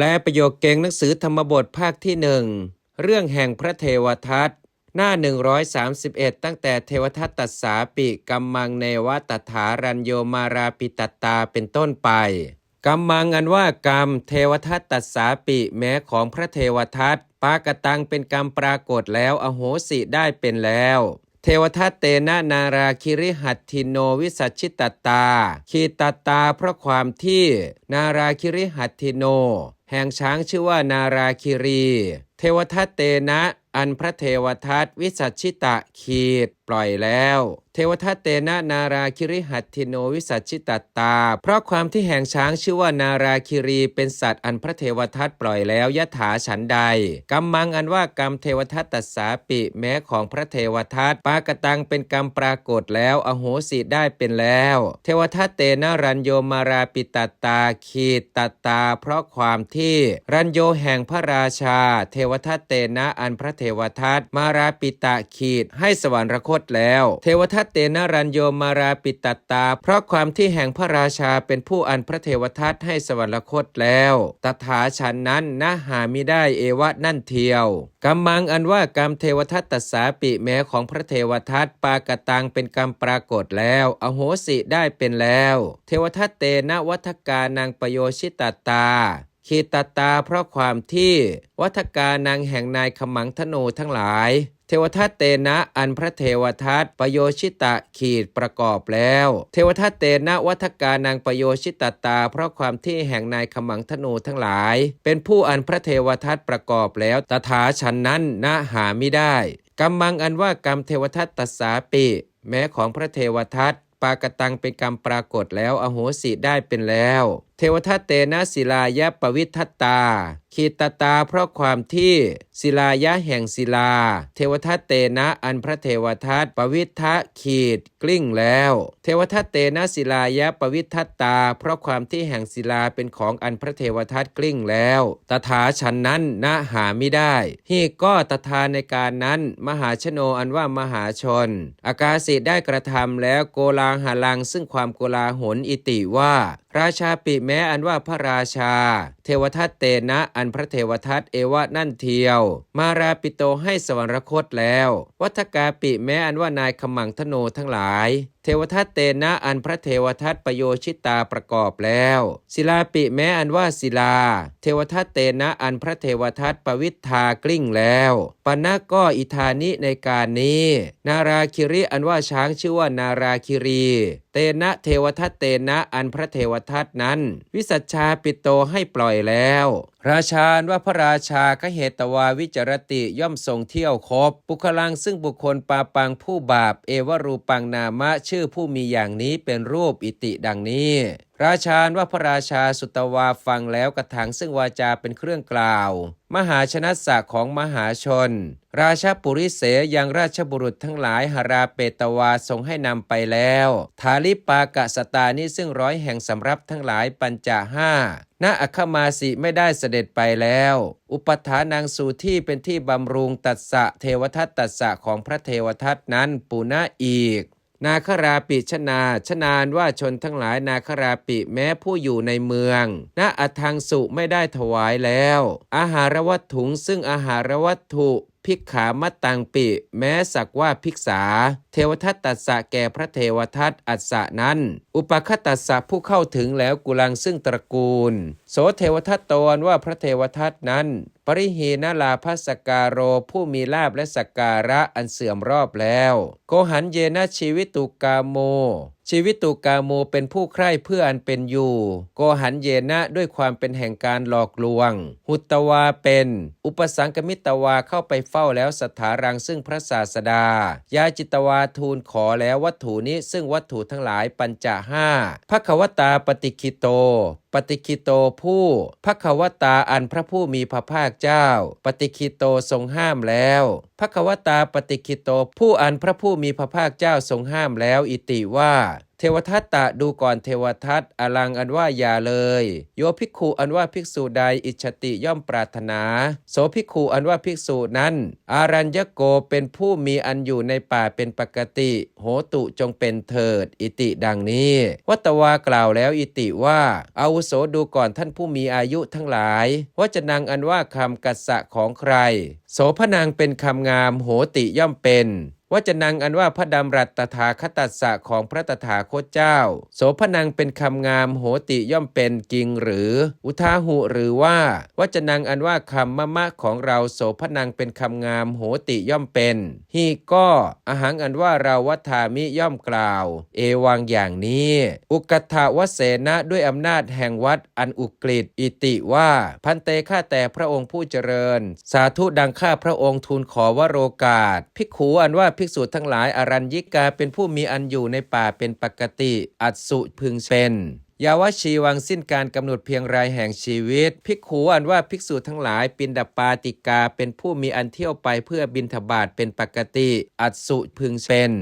แปลประโยคเก่งหนังสือธรรมบทภาคที่หนึ่งเรื่องแห่งพระเทวทัตหน้า 131 ตั้งแต่เทวทัตตัสสาปิกัมมังเนวตถารัญโยมาราปิตตตาเป็นต้นไปกัมมังอันว่ากรรมเทวทัตตัสสาปิแม้ของพระเทวทัตปากตังเป็นกรรมปรากฏแล้วอโหสิได้เป็นแล้ว ทวทัตเตนะนาราคิริหัตถิโนวิสัชิตตา คีตตาเพราะความที่นาราคิริหัตถิโน แห่งช้างชื่อว่านาราคิรี เทวทัตเตนะ อันพระเทวทัตวิสัชชิตะขีดปล่อยแล้ว เทวทัตเตนะนาราคิริหัตถิโนวิสัชชิตตา เพราะความที่แห่งช้างชื่อว่านาราคิรีเป็นสัตว์อันพระเทวทัตปล่อยแล้วยะถาฉันใดกรรมังอันว่ากรรมเทวทัตตัสสาปิแม้ของพระเทวทัตปากตังเป็นกรรมปรากฏแล้วอโหสิได้เป็นแล้ว เทวทัตเตนะรัญโยมาราปิตตาขีดตตา เพราะความที่รัญโยแห่งพระราชา เทวทัตเตนะอันพระเทวทัตมาราปิตะขีดให้สวรรคตแล้ว เทวทัตเตนะรัญโยมาราปิตตา เพราะความที่แห่งพระราชาเป็นผู้อันพระเทวทัตให้สวรรคตแล้ว ตถาฉันนั้นนะหามิได้เอวะนั่นเทียวกรรมังอันว่ากรรมเทวทัตตสสาปิแม้ของพระเทวทัตปากตังเป็นกรรมปรากฏแล้ว อโหสิได้เป็นแล้ว เทวทัตเตนะวัฏกานังปโยชิตตา ขีตตาเพราะความที่วัฏกานางแห่งนายขมังธนูทั้งหลาย เทวทัตเตนะอันพระเทวทัตประโยชิตะขีดประกอบแล้ว เทวทัตเตนะวัฏกานางประโยชิตตา เพราะความที่แห่งนายขมังธนูทั้งหลาย เป็นผู้อันพระเทวทัตประกอบแล้วตถาฉันนั้นนะหาไม่ได้กรรมังอันว่ากรรมเทวทัตตัสสาปิ แม้ของพระเทวทัตปากตังเป็นกรรมปรากฏแล้วอโหสิได้เป็นแล้ว เทวทัตเตนะศิลายะปวิทัตตา ขีตตาเพราะความที่ศิลายะแห่งศิลา เทวทัตเตนะอันพระเทวทัตปวิทะขีดกลิ้งแล้ว เทวทัตเตนะศิลายะปวิทัตตา เพราะความที่แห่งศิลาเป็นของอันพระเทวทัตกลิ้งแล้ว ตถาฉันนั้นนะหาไม่ได้ฮีก็ตถาในการนั้นมหาชโนอันว่ามหาชน อากาสิได้กระทำแล้วโกลาหาลังซึ่งความโกลาหลอิติว่า ราชาปิแม้อันว่าพระราชา เทวทัตเตนะอันพระเทวทัตเอวะนั่นเทียว มาราปิโตให้สวรรคตแล้ว วัฏกาปิแม้อันว่านายขมังธโนทั้งหลาย เทวทัตเตนะอันพระเทวทัตประโยชิตาประกอบแล้ว ศิลาปิแม้อันว่าศิลา เทวทัตเตนะอันพระเทวทัตปวิทธากลิ้งแล้วปณะก็อิธานิในการนี้ นาราคิริอันว่าช้างชื่อว่านาราคิรีเตนะเทวทัตเตนะอันพระเทวทัตนั้น วิสัชชาปิโตให้ปล่อยแล้วราชานว่าพระราชากเหตวาวิจรติย่อมทรงเที่ยวครบบุคลังซึ่งบุคคลปาปังผู้บาป เอวรูปังนามะชื่อผู้มีอย่างนี้เป็นรูปอิติดังนี้ ราชานว่าพระราชาสุตวาฟังแล้วกระถังซึ่งวาจาเป็นเครื่องกล่าว มหาชนะศักของมหาชน ราชาปุริเสยังราชบุรุษทั้งหลายหาราเปตวาทรงให้นำไปแล้ว ทาลิปากะสตานี้ซึ่งร้อยแห่งสำรับทั้งหลายปัญจาห้า ณอัคคมาสิไม่ได้เสด็จไปแล้ว อุปถานางสู่ที่เป็นที่บำรุงตัสสะเทวทัตตัสสะของพระเทวทัตนั้นปุณะอีก นาคราปิชนา ชนานว่าชนทั้งหลายนาคราปิแม้ผู้อยู่ในเมืองณอัทังสุไม่ได้ถวายแล้ว อาหารวัตถุงซึ่งอาหารวัตถุ ภิกขามตังปิ แม้สักว่าภิกษา เทวทัตตัสสะแก่พระเทวทัตอัสสะนั้น อุปคตัสสะผู้เข้าถึงแล้วกุลังซึ่งตระกูล โสเทวทัตตนว่าพระเทวทัตนั้น ปริหีนลาภัสการโรผู้มีลาบและสักการะอันเสื่อมรอบแล้ว โกหันเยนะชีวิตุกาโม ชีวิตุกาโมเป็นผู้ใคร่เพื่ออันเป็นอยู่ โกหันเยนะด้วยความเป็นแห่งการหลอกลวง หุตตวาเป็น อุปสังกมิตวาเข้าไปเฝ้าแล้วสถารังซึ่งพระศาสดา ยาจิตวาทูลขอแล้ววัตถุนี้ซึ่งวัตถุทั้งหลายปัญจห้าพระควตาปฏิคิโต ปฏิคิโตผู้พระควตาอันพระผู้มีพระภาคเจ้า ปฏิคิโตทรงห้ามแล้วพระควตาปฏิคิโตผู้อันพระผู้มีพระภาคเจ้าทรงห้ามแล้ว อิติว่า เทวทัตตะดูก่อนเทวทัตอลังอันว่าอย่าเลย โยภิกขุอันว่าภิกษุใดอิจติย่อมปรารถนา โสภิกขุอันว่าภิกษุนั้น อารัญญโกเป็นผู้มีอันอยู่ในป่าเป็นปกติ โหตุจงเป็นเถิด อิติดังนี้ วัตวากล่าวแล้วอิติว่าอาวุโสดูก่อนท่านผู้มีอายุทั้งหลายว่าจะนางอันว่าคำกัสสะของใคร โสพนางเป็นคำงามโหติย่อมเป็น ว่าจนังอันว่าพระดำรัตตถาคตัสสะของพระตถาคตเจ้า โสพนังเป็นคำงามโหติย่อมเป็นจริงหรือ อุทาหุหรือว่าว่าจนังอันว่าคำมะมะของเราโสพนังเป็นคำงามโหติย่อมเป็นฮีก็อาหังอันว่าเราวัฏามิย่อมกล่าว เอวังอย่างนี้ อุกถาวเสนะด้วยอำนาจแห่งวัดอันอุกฤษอิติว่า พันเตข้าแต่พระองค์ผู้เจริญ สาธุดังข้าพระองค์ทูลขอวโรกาสภิกขุอันว่าภิกษุทั้งหลายอรัญญิกาเป็นผู้มีอันอยู่ในป่าเป็นปกติ อัตสุพึงเป็นยาวชีวังสิ้นการกำหนดเพียงรายแห่งชีวิต ภิกขูอันว่าภิกษุทั้งหลาย ปินดปาติกาเป็นผู้มีอันเที่ยวไปเพื่อบินทบาทเป็นปกติ อัตสุพึงเป็น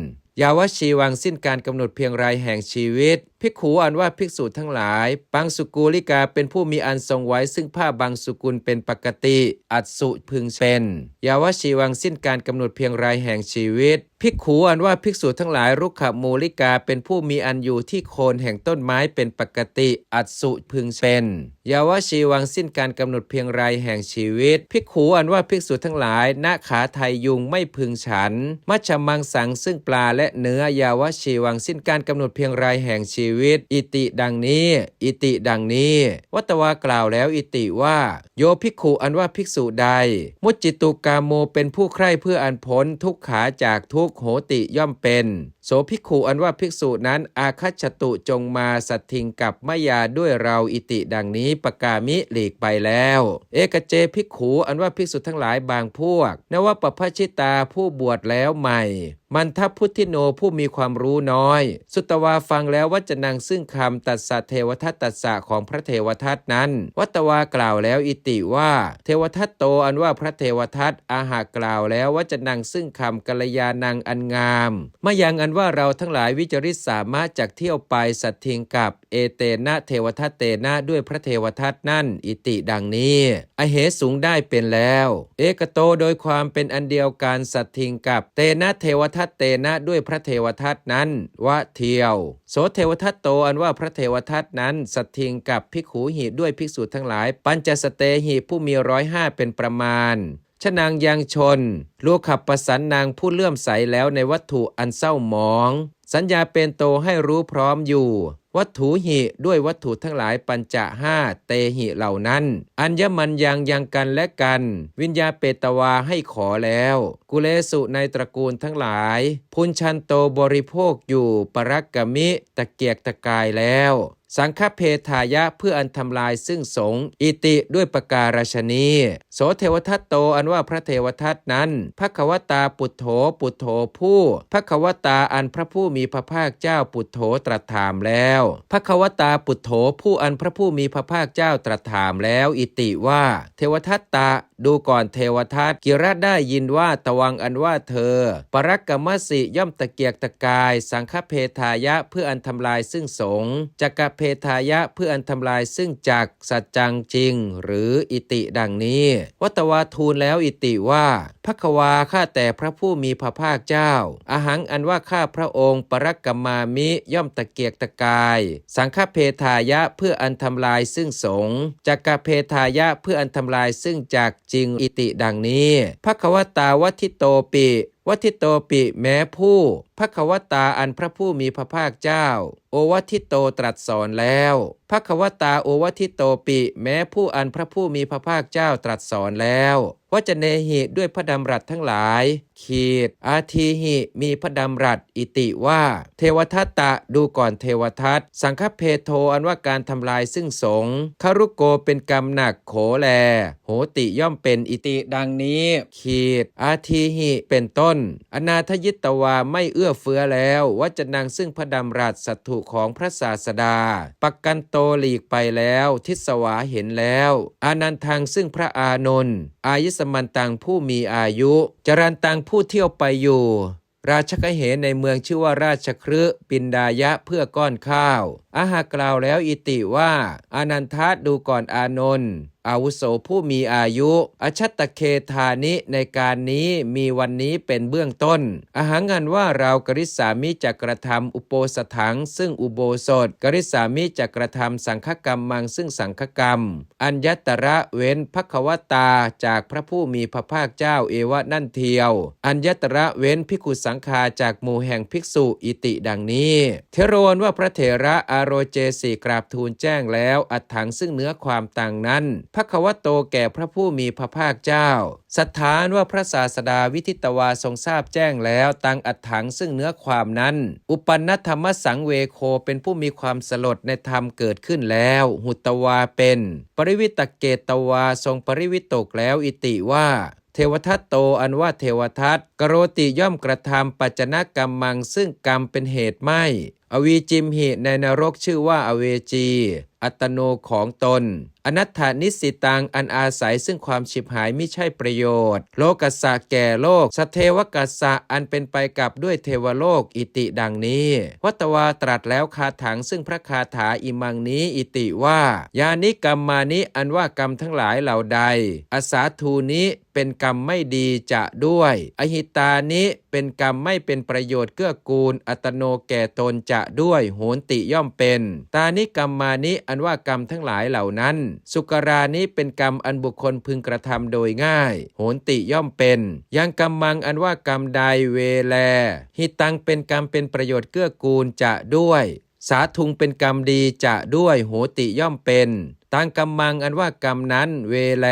ยาวชีวังสิ้นการกำหนดเพียงรายแห่งชีวิตภิกขุอันว่าภิกษุทั้งหลายปังสุกูลิกาเป็นผู้มีอันทรงไว้ ซึ่งผ้าบางสุกุลเป็นปกติ อัตสุพึงเป็น ยาวชีวังสิ้นการกำหนดเพียงรายแห่งชีวิต ภิกขุอันว่าภิกษุทั้งหลายรุกขมูลิกาเป็นผู้มีอันอยู่ที่โคนแห่งต้นไม้เป็นปกติ อัตสุพึงเป็น ยาวชีวังสิ้นการกำหนดเพียงรายแห่งชีวิต ภิกขุอันว่าภิกษุทั้งหลายณขาไทยยุงไม่พึงฉัน มัชมังสังซึ่งปลาและเนื้อยาวชีวังสิ้นการกำหนดเพียงรายแห่งชีวิตอิติดังนี้ อิติดังนี้ วัตวากล่าวแล้วอิติว่า โยภิกขุอันว่าภิกษุใด มุจจิตุกาโมเป็นผู้ใคร่เพื่ออันพ้นทุกขาจากทุกโหติย่อมเป็น โสภิกขุอันว่าภิกษุนั้นอาคัจตุจงมาสัตทิงกับมายาด้วยเราอิติดังนี้ปกามิหลีกไปแล้ว เอกเจภิกขุอันว่าภิกษุทั้งหลายบางพวก นว่าปพชิตาผู้บวชแล้วใหม่มันทัพพุทธิโนผู้มีความรู้น้อย สุตวาฟังแล้วว่าจะนางซึ่งคำตัดสะเทวทัตตัสสะของพระเทวทัตนั้น วัตวากล่าวแล้วอิติว่า เทวทัตโตอันว่าพระเทวทัตอาหากล่าวแล้วว่าจะนางซึ่งคำกัลยาณังอันงามมายังอันว่าเราทั้งหลายวิจริตสามารถจากเที่ยวไปสัตทิงกับเอเตนะเทวทัตเตนะด้วยพระเทวทัตนั่น อิติดังนี้อเหสูงได้เป็นแล้ว เอกโตโดยความเป็นอันเดียวกันสัตทิงกับเตนะเทวทัตเตนะด้วยพระเทวทัตนั้นวะเทียว โสเทวทัตโตอันว่าพระเทวทัตนั้นสัตทิงกับภิกขุหีด้วยภิกษุทั้งหลาย ปัญจสเตหีผู้มีร้อยห้าเป็นประมาณ ชนางยังชนลูกขับประสันนางผู้เลื่อมใสแล้วในวัตถุอันเศร้าหมอง สัญญาเป็นโตให้รู้พร้อมอยู่ วัตถุหิด้วยวัตถุทั้งหลายปัญจะห้าเตหิเหล่านั้น อัญญมันยังยังกันและกัน วิญญาเปตวาให้ขอแล้ว กุเลสุในตระกูลทั้งหลาย พุนชันโตบริโภคอยู่ปรักกมิตะเกียกตะกายแล้ว สังฆเพทายะเพื่ออันทำลายซึ่งสงอิติด้วยประการชนีโสเทวทัตโตอันว่าพระเทวทัตนั้นพระควตาปุถโธปุถโธผู้พระควตาอันพระผู้มีพระภาคเจ้าปุถโธตรัสถามแล้วพระควตาปุถโธผู้อันพระผู้มีพระภาคเจ้าตรัสถามแล้วอิติว่า เทวทัตตะดูก่อนเทวทัตกิรัตได้ยินว่าตวังอันว่าเธอ ปรักกมสิย่อมตะเกียกตะกาย สังฆเพทายะเพื่ออันทำลายซึ่งสงจักเพทายะเพื่ออันทำลายซึ่งจักสัจจังจริง หรืออิติดังนี้ วัตวาทูลแล้วอิติว่าพระควาข้าแต่พระผู้มีพระภาคเจ้า อาหังอันว่าข้าพระองค์ ปรักกมามิย่อมตะเกียกตะกาย สังฆเพทายะเพื่ออันทำลายซึ่งสงจักรเพทายะเพื่ออันทำลายซึ่งจักจริงอิติดังนี้พระควตาวัทิโตปิ วัทิโตปิแม้ผู้พระควตาอันพระผู้มีพระภาคเจ้า โอวัทิโตตรัสสอนแล้วพระควตาโอวัทิโตปิ แม้ผู้อันพระผู้มีพระภาคเจ้าตรัสสอนแล้วว่าจะเนหิด้วยพระดำรัสทั้งหลาย ขีด อาทีหิมีพระดำรัสอิติว่า เทวทัตตะดูก่อนเทวทัตสังฆเพโทอันว่าการทำลายซึ่งสงฆ์คารุโกเป็นกรรมหนักโขแล โหติย่อมเป็นอิติดังนี้ ขีด อาทีหิเป็นต้น อนาทยิตวาไม่เอื้อเฟื้อแล้วว่าจะนางซึ่งพระดำรัสสัตถุของพระศาสดาปักกันโตตหลีกไปแล้ว ทิศวาเห็นแล้ว อานันทังซึ่งพระอานนท์อายุสมันตังผู้มีอายุ จรันตังผู้เที่ยวไปอยู่ ราชกเหในเมืองชื่อว่าราชครืปินดายะเพื่อก้อนข้าว อาหากล่าวแล้วอิติว่า อานันทาดูก่อนอานนท์อาวุโสผู้มีอายุอชัตตเคธานิในการนี้มีวันนี้เป็นเบื้องต้นอาหางันว่าเรากริษามิจะกระทำอุโปสถัง ซึ่งอุโบสถ กริษามิจะกระทำสังฆกรรมมังซึ่งสังฆกรรม อัญญตระเว้นภควตาจากพระผู้มีพระภาคเจ้าเอวะนั่นเทียว อัญญตระเว้นภิกขุสังฆาจากหมู่แห่งภิกษุอิติดังนี้ เทโรนว่าพระเถระอาโรเจสีกราบทูลแจ้งแล้วอัดถังซึ่งเนื้อความต่างนั้นพระควโตแก่พระผู้มีพระภาคเจ้า สถานว่าพระศาสดาวิทิตวาทรงทราบแจ้งแล้วตังอัดถังซึ่งเนื้อความนั้น อุปันนธรรมสังเวโคเป็นผู้มีความสลดในธรรมเกิดขึ้นแล้ว หุตวาเป็น ปริวิตเกตวาทรงปริวิตกแล้วอิติว่าเทวทัตโตอันว่าเทวทัตกโรติย่อมกระทำปัจจนกรรมมังซึ่งกรรมเป็นเหตุไม่ อวีจิมหิในนรกชื่อว่าอเวจีอัตโนของตน อนัตถานิสิตังอันอาศัยซึ่งความฉิบหายไม่ใช่ประโยชน์ โลกัสสะแก่โลกสเทวกัสสะอันเป็นไปกับด้วยเทวโลกอิติดังนี้ วัตวาตรัสแล้วคาถังซึ่งพระคาถาอิมังนี้อิติว่า ยานิกรรมมานิอันว่ากรรมทั้งหลายเหล่าใด อาสาทูนี้เป็นกรรมไม่ดีจะด้วย อหิตานิเป็นกรรมไม่เป็นประโยชน์เกื้อกูล อัตโนแก่ตนจะด้วยโหนติย่อมเป็น ตานิกรรมมานิอันว่ากรรมทั้งหลายเหล่านั้น สุกรานี้เป็นกรรมอันบุคคลพึงกระทำโดยง่าย โหนติย่อมเป็น ยังกรรมมังอันว่ากรรมใดเวแล หิตังเป็นกรรมเป็นประโยชน์เกื้อกูลจะด้วย สาทุงเป็นกรรมดีจะด้วยโหติย่อมเป็น ตังกรรมังอันว่ากรรมนั้นเวแล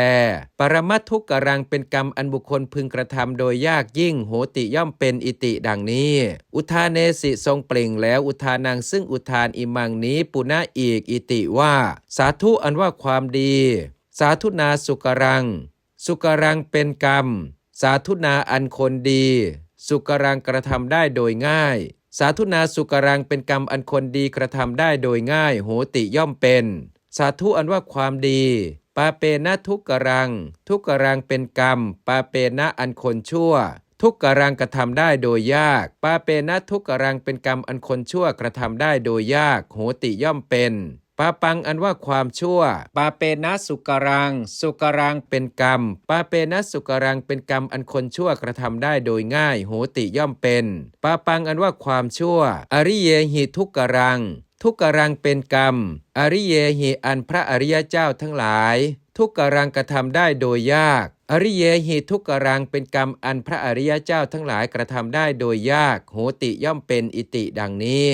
ปรมัตทุกกรังเป็นกรรมอันบุคคลพึงกระทำโดยยากยิ่งโหติย่อมเป็นอิติดังนี้ อุทานเนสิทรงเปล่งแล้วอุทานังซึ่งอุทานอิมังนี้ปุณะอีกอิติว่า สาธุอันว่าความดี สาธุนาสุกรัง สุกรังเป็นกรรม สาธุนาอันคนดี สุกรังกระทำได้โดยง่ายสาธุนาสุกรังเป็นกรรมอันคนดีกระทำได้โดยง่าย โหติย่อมเป็น สาธุอันว่าความดี ปาเปนะทุกกรัง ทุกกรังเป็นกรรม ปาเปนะอันคนชั่ว ทุกกรังกระทำได้โดยยาก ปาเปนะทุกกรังเป็นกรรมอันคนชั่วกระทำได้โดยยาก โหติย่อมเป็นปาปังอันว่าความชั่ว ปาเปนะสุกรัง สุกรังเป็นกรรม ปาเปนะสุกรังเป็นกรรมอันคนชั่วกระทำได้โดยง่าย โหติย่อมเป็น ปาปังอันว่าความชั่ว อริเยหิทุกกรัง ทุกกรังเป็นกรรม อริเยหิอันพระอริยเจ้าทั้งหลาย ทุกกรังกระทำได้โดยยาก อริเยหิทุกกรังเป็นกรรมอันพระอริยเจ้าทั้งหลายกระทำได้โดยยาก โหติย่อมเป็นอิติดังนี้